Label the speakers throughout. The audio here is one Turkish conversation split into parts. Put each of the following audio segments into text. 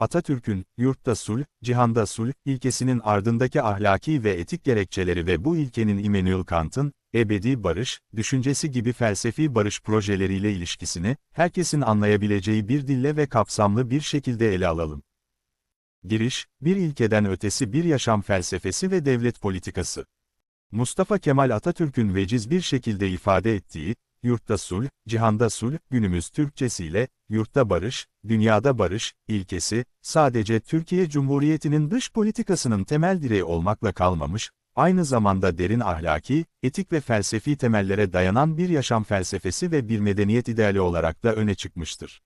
Speaker 1: Atatürk'ün, yurtta sulh, cihanda sulh, ilkesinin ardındaki ahlaki ve etik gerekçeleri ve bu ilkenin Immanuel Kant'ın, ebedi barış, düşüncesi gibi felsefi barış projeleriyle ilişkisini, herkesin anlayabileceği bir dille ve kapsamlı bir şekilde ele alalım. Giriş, bir ilkeden ötesi bir yaşam felsefesi ve devlet politikası. Mustafa Kemal Atatürk'ün veciz bir şekilde ifade ettiği, yurtta sulh, cihanda sulh, günümüz Türkçesiyle, yurtta barış, dünyada barış, ilkesi, sadece Türkiye Cumhuriyeti'nin dış politikasının temel direği olmakla kalmamış, aynı zamanda derin ahlaki, etik ve felsefi temellere dayanan bir yaşam felsefesi ve bir medeniyet ideali olarak da öne çıkmıştır.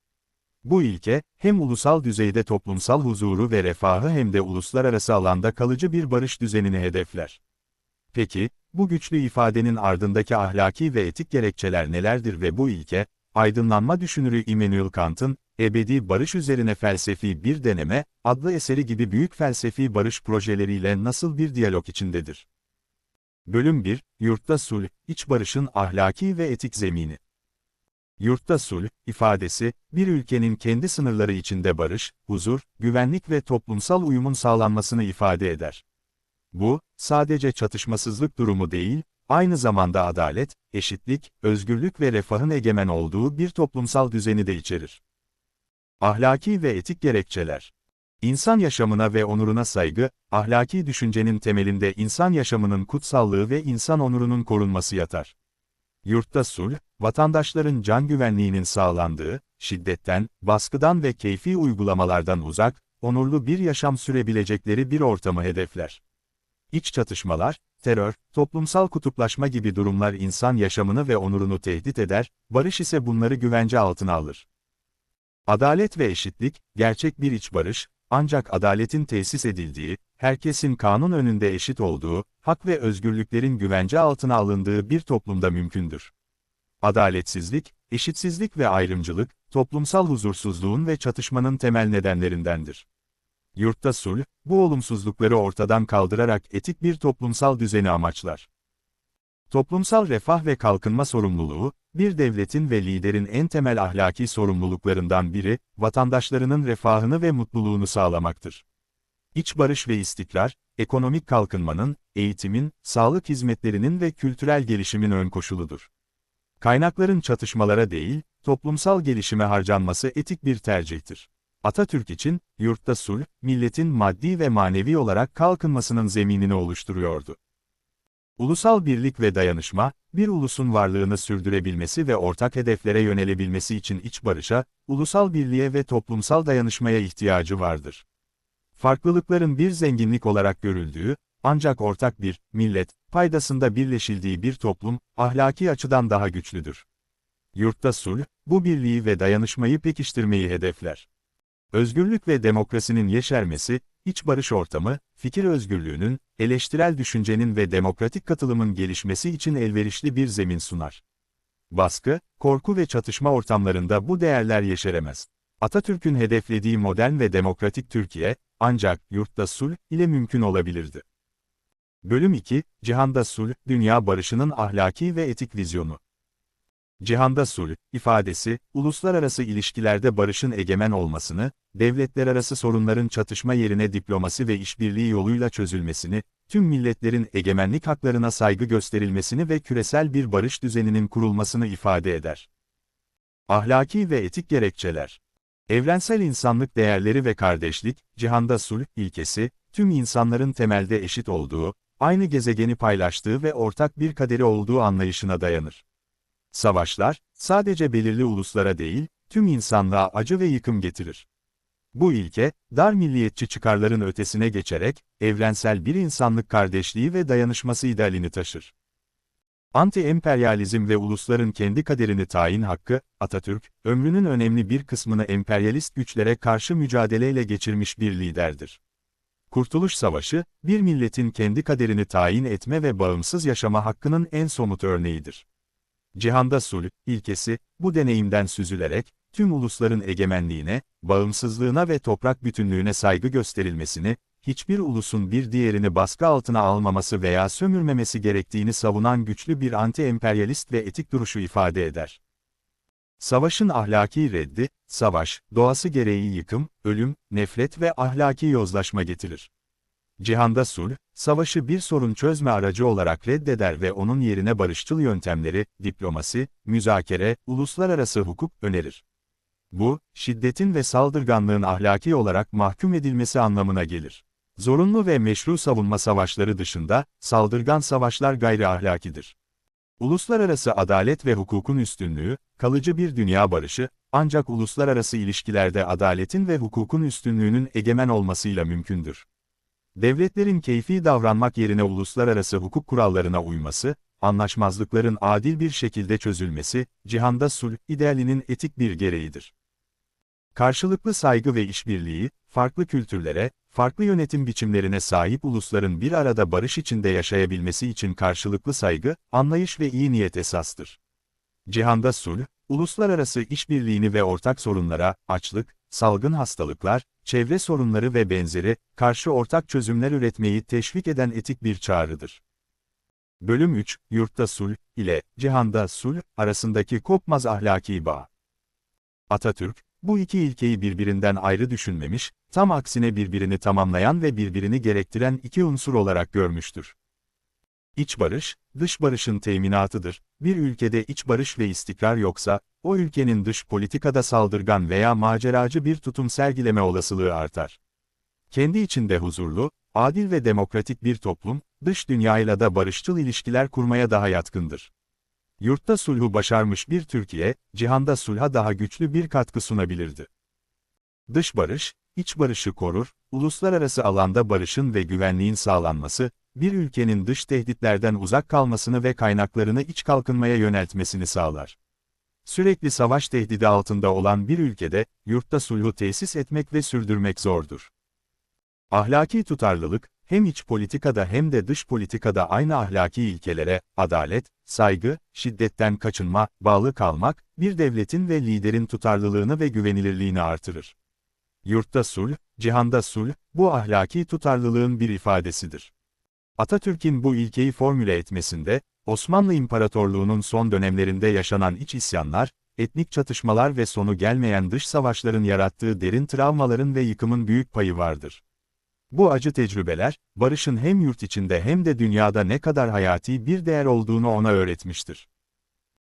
Speaker 1: Bu ilke, hem ulusal düzeyde toplumsal huzuru ve refahı hem de uluslararası alanda kalıcı bir barış düzenini hedefler. Peki, bu güçlü ifadenin ardındaki ahlaki ve etik gerekçeler nelerdir ve bu ilke, aydınlanma düşünürü Immanuel Kant'ın, Ebedi Barış Üzerine Felsefi Bir Deneme, adlı eseri gibi büyük felsefi barış projeleriyle nasıl bir diyalog içindedir? Bölüm 1, Yurtta Sulh, İç Barışın Ahlaki ve Etik Zemini. Yurtta sulh, ifadesi, bir ülkenin kendi sınırları içinde barış, huzur, güvenlik ve toplumsal uyumun sağlanmasını ifade eder. Bu, sadece çatışmasızlık durumu değil, aynı zamanda adalet, eşitlik, özgürlük ve refahın egemen olduğu bir toplumsal düzeni de içerir. Ahlaki ve etik gerekçeler İnsan yaşamına ve onuruna saygı, ahlaki düşüncenin temelinde insan yaşamının kutsallığı ve insan onurunun korunması yatar. Yurtta sulh, vatandaşların can güvenliğinin sağlandığı, şiddetten, baskıdan ve keyfi uygulamalardan uzak, onurlu bir yaşam sürebilecekleri bir ortamı hedefler. İç çatışmalar, terör, toplumsal kutuplaşma gibi durumlar insan yaşamını ve onurunu tehdit eder, barış ise bunları güvence altına alır. Adalet ve eşitlik, gerçek bir iç barış, ancak adaletin tesis edildiği, herkesin kanun önünde eşit olduğu, hak ve özgürlüklerin güvence altına alındığı bir toplumda mümkündür. Adaletsizlik, eşitsizlik ve ayrımcılık, toplumsal huzursuzluğun ve çatışmanın temel nedenlerindendir. Yurtta sulh, bu olumsuzlukları ortadan kaldırarak etik bir toplumsal düzeni amaçlar. Toplumsal refah ve kalkınma sorumluluğu, bir devletin ve liderin en temel ahlaki sorumluluklarından biri, vatandaşlarının refahını ve mutluluğunu sağlamaktır. İç barış ve istikrar, ekonomik kalkınmanın, eğitimin, sağlık hizmetlerinin ve kültürel gelişimin ön koşuludur. Kaynakların çatışmalara değil, toplumsal gelişime harcanması etik bir tercihtir. Atatürk için, yurtta sulh, milletin maddi ve manevi olarak kalkınmasının zeminini oluşturuyordu. Ulusal birlik ve dayanışma, bir ulusun varlığını sürdürebilmesi ve ortak hedeflere yönelebilmesi için iç barışa, ulusal birliğe ve toplumsal dayanışmaya ihtiyacı vardır. Farklılıkların bir zenginlik olarak görüldüğü, ancak ortak bir, millet, paydasında birleşildiği bir toplum, ahlaki açıdan daha güçlüdür. Yurtta sulh, bu birliği ve dayanışmayı pekiştirmeyi hedefler. Özgürlük ve demokrasinin yeşermesi, iç barış ortamı, fikir özgürlüğünün, eleştirel düşüncenin ve demokratik katılımın gelişmesi için elverişli bir zemin sunar. Baskı, korku ve çatışma ortamlarında bu değerler yeşeremez. Atatürk'ün hedeflediği modern ve demokratik Türkiye, ancak yurtta sulh ile mümkün olabilirdi. Bölüm 2, Cihanda Sulh, Dünya Barışının Ahlaki ve Etik Vizyonu. Cihanda sulh, ifadesi, uluslararası ilişkilerde barışın egemen olmasını, devletler arası sorunların çatışma yerine diplomasi ve işbirliği yoluyla çözülmesini, tüm milletlerin egemenlik haklarına saygı gösterilmesini ve küresel bir barış düzeninin kurulmasını ifade eder. Ahlaki ve etik gerekçeler Evrensel insanlık değerleri ve kardeşlik, cihanda sulh ilkesi, tüm insanların temelde eşit olduğu, aynı gezegeni paylaştığı ve ortak bir kaderi olduğu anlayışına dayanır. Savaşlar, sadece belirli uluslara değil, tüm insanlığa acı ve yıkım getirir. Bu ilke, dar milliyetçi çıkarların ötesine geçerek, evrensel bir insanlık kardeşliği ve dayanışması idealini taşır. Anti-emperyalizm ve ulusların kendi kaderini tayin hakkı, Atatürk, ömrünün önemli bir kısmını emperyalist güçlere karşı mücadeleyle geçirmiş bir liderdir. Kurtuluş Savaşı, bir milletin kendi kaderini tayin etme ve bağımsız yaşama hakkının en somut örneğidir. Cihanda sulh, ilkesi, bu deneyimden süzülerek, tüm ulusların egemenliğine, bağımsızlığına ve toprak bütünlüğüne saygı gösterilmesini, hiçbir ulusun bir diğerini baskı altına almaması veya sömürmemesi gerektiğini savunan güçlü bir anti-emperyalist ve etik duruşu ifade eder. Savaşın ahlaki reddi, savaş, doğası gereği yıkım, ölüm, nefret ve ahlaki yozlaşma getirir. Cihanda sulh, savaşı bir sorun çözme aracı olarak reddeder ve onun yerine barışçıl yöntemleri, diplomasi, müzakere, uluslararası hukuk önerir. Bu, şiddetin ve saldırganlığın ahlaki olarak mahkum edilmesi anlamına gelir. Zorunlu ve meşru savunma savaşları dışında, saldırgan savaşlar gayri ahlakidir. Uluslararası adalet ve hukukun üstünlüğü, kalıcı bir dünya barışı, ancak uluslararası ilişkilerde adaletin ve hukukun üstünlüğünün egemen olmasıyla mümkündür. Devletlerin keyfi davranmak yerine uluslararası hukuk kurallarına uyması, anlaşmazlıkların adil bir şekilde çözülmesi, cihanda sulh idealinin etik bir gereğidir. Karşılıklı saygı ve işbirliği, farklı kültürlere, farklı yönetim biçimlerine sahip ulusların bir arada barış içinde yaşayabilmesi için karşılıklı saygı, anlayış ve iyi niyet esastır. Cihanda sulh, uluslararası işbirliğini ve ortak sorunlara, açlık, salgın hastalıklar, çevre sorunları ve benzeri, karşı ortak çözümler üretmeyi teşvik eden etik bir çağrıdır. Bölüm 3, Yurtta Sulh ile Cihanda Sulh arasındaki kopmaz ahlaki bağ. Atatürk, bu iki ilkeyi birbirinden ayrı düşünmemiş, tam aksine birbirini tamamlayan ve birbirini gerektiren iki unsur olarak görmüştür. İç barış, dış barışın teminatıdır. Bir ülkede iç barış ve istikrar yoksa, o ülkenin dış politikada saldırgan veya maceracı bir tutum sergileme olasılığı artar. Kendi içinde huzurlu, adil ve demokratik bir toplum, dış dünyayla da barışçıl ilişkiler kurmaya daha yatkındır. Yurtta sulhu başarmış bir Türkiye, cihanda sulha daha güçlü bir katkı sunabilirdi. Dış barış, iç barışı korur, uluslararası alanda barışın ve güvenliğin sağlanması, bir ülkenin dış tehditlerden uzak kalmasını ve kaynaklarını iç kalkınmaya yöneltmesini sağlar. Sürekli savaş tehdidi altında olan bir ülkede, yurtta sulhu tesis etmek ve sürdürmek zordur. Ahlaki tutarlılık, hem iç politikada hem de dış politikada aynı ahlaki ilkelere, adalet, saygı, şiddetten kaçınma, bağlı kalmak, bir devletin ve liderin tutarlılığını ve güvenilirliğini artırır. Yurtta sulh, cihanda sulh, bu ahlaki tutarlılığın bir ifadesidir. Atatürk'in bu ilkeyi formüle etmesinde, Osmanlı İmparatorluğu'nun son dönemlerinde yaşanan iç isyanlar, etnik çatışmalar ve sonu gelmeyen dış savaşların yarattığı derin travmaların ve yıkımın büyük payı vardır. Bu acı tecrübeler, barışın hem yurt içinde hem de dünyada ne kadar hayati bir değer olduğunu ona öğretmiştir.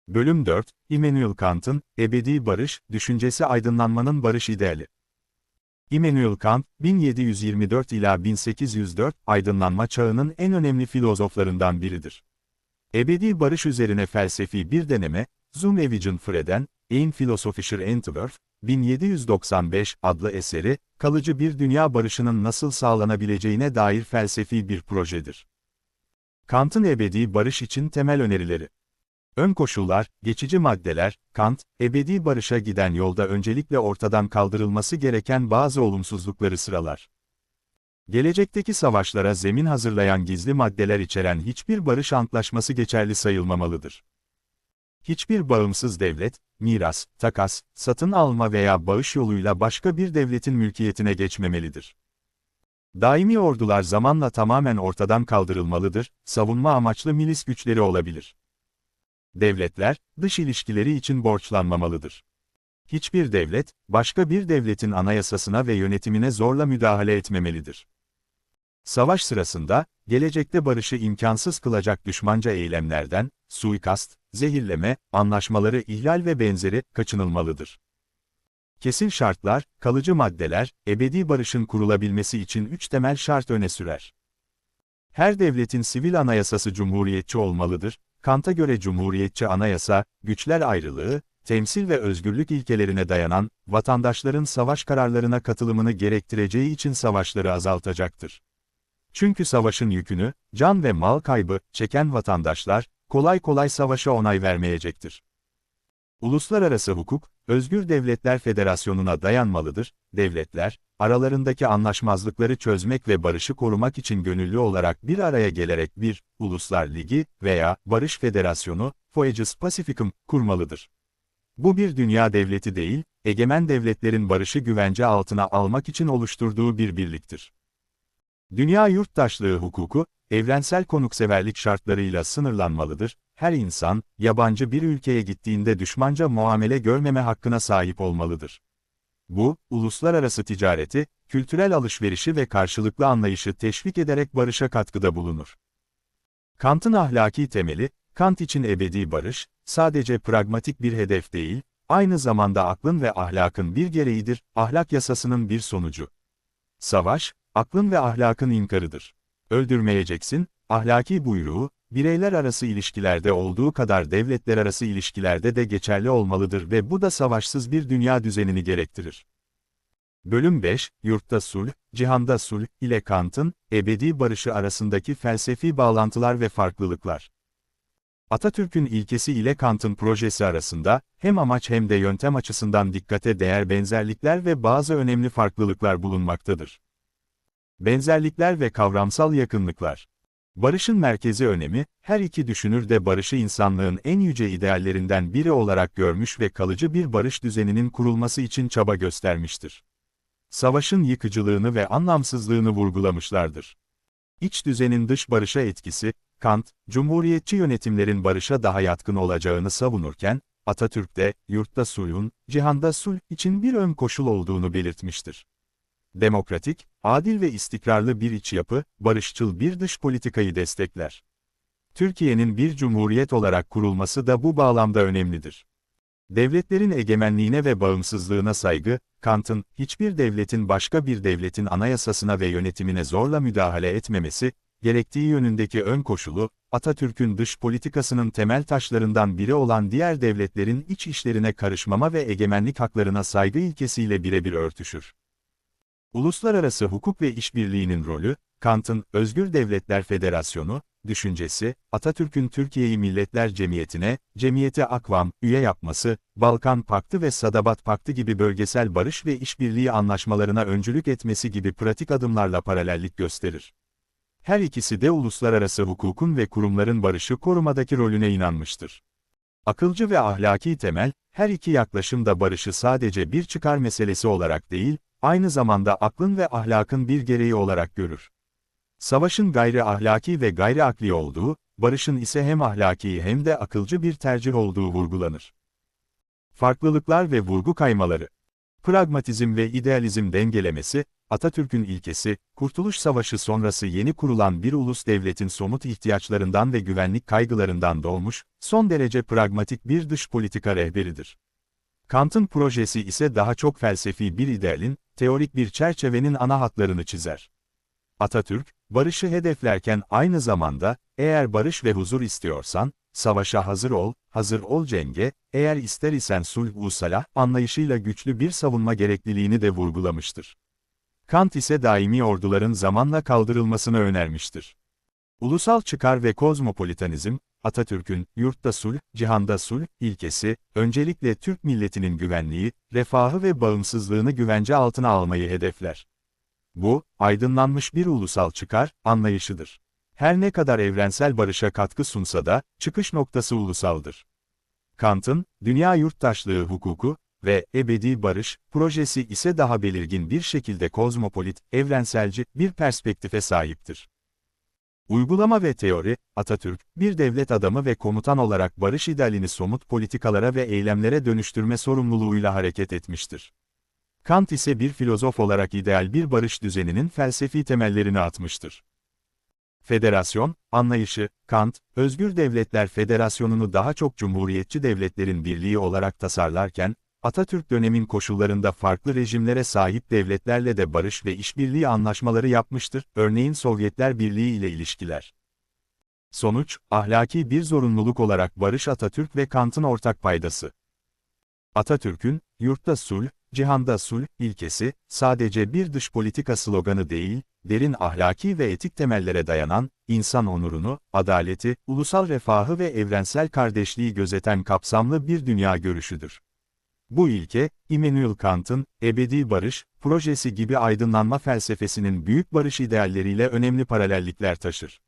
Speaker 1: Bölüm 4, Immanuel Kant'ın, Ebedi Barış, Düşüncesi Aydınlanmanın Barış İdeali. Immanuel Kant, 1724 ila 1804, aydınlanma çağının en önemli filozoflarından biridir. Ebedi barış üzerine felsefi bir deneme, Zum Evigen Freden, Ein Philosophischer Entwurf, 1795 adlı eseri, kalıcı bir dünya barışının nasıl sağlanabileceğine dair felsefi bir projedir. Kant'ın ebedi barış için temel önerileri. Ön koşullar, geçici maddeler, Kant, ebedi barışa giden yolda öncelikle ortadan kaldırılması gereken bazı olumsuzlukları sıralar. Gelecekteki savaşlara zemin hazırlayan gizli maddeler içeren hiçbir barış antlaşması geçerli sayılmamalıdır. Hiçbir bağımsız devlet, miras, takas, satın alma veya bağış yoluyla başka bir devletin mülkiyetine geçmemelidir. Daimi ordular zamanla tamamen ortadan kaldırılmalıdır, savunma amaçlı milis güçleri olabilir. Devletler, dış ilişkileri için borçlanmamalıdır. Hiçbir devlet, başka bir devletin anayasasına ve yönetimine zorla müdahale etmemelidir. Savaş sırasında, gelecekte barışı imkansız kılacak düşmanca eylemlerden, suikast, zehirleme, anlaşmaları ihlal ve benzeri, kaçınılmalıdır. Kesin şartlar, kalıcı maddeler, ebedi barışın kurulabilmesi için üç temel şart öne sürer. Her devletin sivil anayasası cumhuriyetçi olmalıdır, Kant'a göre cumhuriyetçi anayasa, güçler ayrılığı, temsil ve özgürlük ilkelerine dayanan, vatandaşların savaş kararlarına katılımını gerektireceği için savaşları azaltacaktır. Çünkü savaşın yükünü, can ve mal kaybı, çeken vatandaşlar, kolay kolay savaşa onay vermeyecektir. Uluslararası hukuk, Özgür Devletler Federasyonu'na dayanmalıdır, devletler, aralarındaki anlaşmazlıkları çözmek ve barışı korumak için gönüllü olarak bir araya gelerek bir, Uluslar Ligi veya Barış Federasyonu, Foages Pacificum, kurmalıdır. Bu bir dünya devleti değil, egemen devletlerin barışı güvence altına almak için oluşturduğu bir birliktir. Dünya yurttaşlığı hukuku, evrensel konukseverlik şartlarıyla sınırlanmalıdır, her insan, yabancı bir ülkeye gittiğinde düşmanca muamele görmeme hakkına sahip olmalıdır. Bu, uluslararası ticareti, kültürel alışverişi ve karşılıklı anlayışı teşvik ederek barışa katkıda bulunur. Kant'ın ahlaki temeli, Kant için ebedi barış, sadece pragmatik bir hedef değil, aynı zamanda aklın ve ahlakın bir gereğidir, ahlak yasasının bir sonucu. Savaş, aklın ve ahlakın inkarıdır. Öldürmeyeceksin, ahlaki buyruğu, bireyler arası ilişkilerde olduğu kadar devletler arası ilişkilerde de geçerli olmalıdır ve bu da savaşsız bir dünya düzenini gerektirir. Bölüm 5, Yurtta Sulh, Cihanda Sulh ile Kant'ın, ebedi barışı arasındaki felsefi bağlantılar ve farklılıklar. Atatürk'ün ilkesi ile Kant'ın projesi arasında, hem amaç hem de yöntem açısından dikkate değer benzerlikler ve bazı önemli farklılıklar bulunmaktadır. Benzerlikler ve kavramsal yakınlıklar. Barışın merkezi önemi, her iki düşünür de barışı insanlığın en yüce ideallerinden biri olarak görmüş ve kalıcı bir barış düzeninin kurulması için çaba göstermiştir. Savaşın yıkıcılığını ve anlamsızlığını vurgulamışlardır. İç düzenin dış barışa etkisi, Kant, cumhuriyetçi yönetimlerin barışa daha yatkın olacağını savunurken, Atatürk de, yurtta sulhun, cihanda sulh için bir ön koşul olduğunu belirtmiştir. Demokratik, adil ve istikrarlı bir iç yapı, barışçıl bir dış politikayı destekler. Türkiye'nin bir cumhuriyet olarak kurulması da bu bağlamda önemlidir. Devletlerin egemenliğine ve bağımsızlığına saygı, Kant'ın, hiçbir devletin başka bir devletin anayasasına ve yönetimine zorla müdahale etmemesi, gerektiği yönündeki ön koşulu, Atatürk'ün dış politikasının temel taşlarından biri olan diğer devletlerin iç işlerine karışmama ve egemenlik haklarına saygı ilkesiyle birebir örtüşür. Uluslararası hukuk ve işbirliğinin rolü, Kant'ın Özgür Devletler Federasyonu, düşüncesi, Atatürk'ün Türkiye'yi Milletler Cemiyeti'ne, Cemiyeti Akvam, üye yapması, Balkan Paktı ve Sadabat Paktı gibi bölgesel barış ve işbirliği anlaşmalarına öncülük etmesi gibi pratik adımlarla paralellik gösterir. Her ikisi de uluslararası hukukun ve kurumların barışı korumadaki rolüne inanmıştır. Akılcı ve ahlaki temel, her iki yaklaşım da barışı sadece bir çıkar meselesi olarak değil, aynı zamanda aklın ve ahlakın bir gereği olarak görür. Savaşın gayri ahlaki ve gayri akli olduğu, barışın ise hem ahlaki hem de akılcı bir tercih olduğu vurgulanır. Farklılıklar ve vurgu kaymaları Pragmatizm ve idealizm dengelemesi, Atatürk'ün ilkesi, Kurtuluş Savaşı sonrası yeni kurulan bir ulus devletin somut ihtiyaçlarından ve güvenlik kaygılarından doğmuş, son derece pragmatik bir dış politika rehberidir. Kant'ın projesi ise daha çok felsefi bir idealin, teorik bir çerçevenin ana hatlarını çizer. Atatürk, barışı hedeflerken aynı zamanda, eğer barış ve huzur istiyorsan, savaşa hazır ol, hazır ol cenge, eğer ister isen sulh usalah anlayışıyla güçlü bir savunma gerekliliğini de vurgulamıştır. Kant ise daimi orduların zamanla kaldırılmasını önermiştir. Ulusal çıkar ve kozmopolitanizm, Atatürk'ün, yurtta sulh, cihanda sulh, ilkesi, öncelikle Türk milletinin güvenliği, refahı ve bağımsızlığını güvence altına almayı hedefler. Bu, aydınlanmış bir ulusal çıkar, anlayışıdır. Her ne kadar evrensel barışa katkı sunsa da, çıkış noktası ulusaldır. Kant'ın, dünya yurttaşlığı hukuku ve ebedi barış projesi ise daha belirgin bir şekilde kozmopolit, evrenselci bir perspektife sahiptir. Uygulama ve teori, Atatürk, bir devlet adamı ve komutan olarak barış idealini somut politikalara ve eylemlere dönüştürme sorumluluğuyla hareket etmiştir. Kant ise bir filozof olarak ideal bir barış düzeninin felsefi temellerini atmıştır. Federasyon, anlayışı, Kant, Özgür Devletler Federasyonu'nu daha çok cumhuriyetçi devletlerin birliği olarak tasarlarken, Atatürk dönemin koşullarında farklı rejimlere sahip devletlerle de barış ve işbirliği anlaşmaları yapmıştır, örneğin Sovyetler Birliği ile ilişkiler. Sonuç, ahlaki bir zorunluluk olarak barış Atatürk ve Kant'ın ortak paydası. Atatürk'ün, yurtta sulh, cihanda sulh ilkesi, sadece bir dış politika sloganı değil, derin ahlaki ve etik temellere dayanan, insan onurunu, adaleti, ulusal refahı ve evrensel kardeşliği gözeten kapsamlı bir dünya görüşüdür. Bu ilke, Immanuel Kant'ın, ebedi barış, projesi gibi aydınlanma felsefesinin büyük barış idealleriyle önemli paralellikler taşır.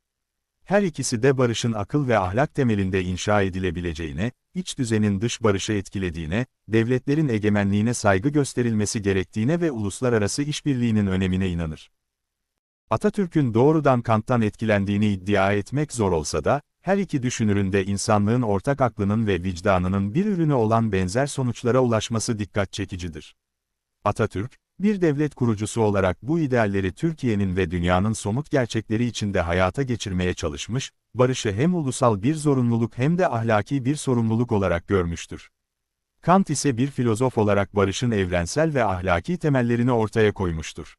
Speaker 1: Her ikisi de barışın akıl ve ahlak temelinde inşa edilebileceğine, iç düzenin dış barışı etkilediğine, devletlerin egemenliğine saygı gösterilmesi gerektiğine ve uluslararası işbirliğinin önemine inanır. Atatürk'ün doğrudan Kant'tan etkilendiğini iddia etmek zor olsa da, her iki düşünürün de insanlığın ortak aklının ve vicdanının bir ürünü olan benzer sonuçlara ulaşması dikkat çekicidir. Atatürk, bir devlet kurucusu olarak bu idealleri Türkiye'nin ve dünyanın somut gerçekleri içinde hayata geçirmeye çalışmış, barışı hem ulusal bir zorunluluk hem de ahlaki bir sorumluluk olarak görmüştür. Kant ise bir filozof olarak barışın evrensel ve ahlaki temellerini ortaya koymuştur.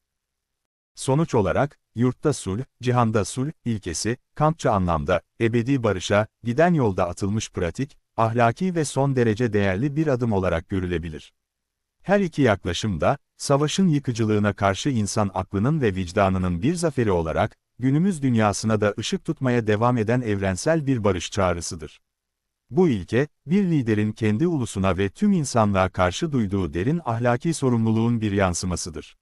Speaker 1: Sonuç olarak, yurtta sulh, cihanda sulh ilkesi, Kantça anlamda, ebedi barışa, giden yolda atılmış pratik, ahlaki ve son derece değerli bir adım olarak görülebilir. Her iki yaklaşım da, savaşın yıkıcılığına karşı insan aklının ve vicdanının bir zaferi olarak, günümüz dünyasına da ışık tutmaya devam eden evrensel bir barış çağrısıdır. Bu ilke, bir liderin kendi ulusuna ve tüm insanlığa karşı duyduğu derin ahlaki sorumluluğun bir yansımasıdır.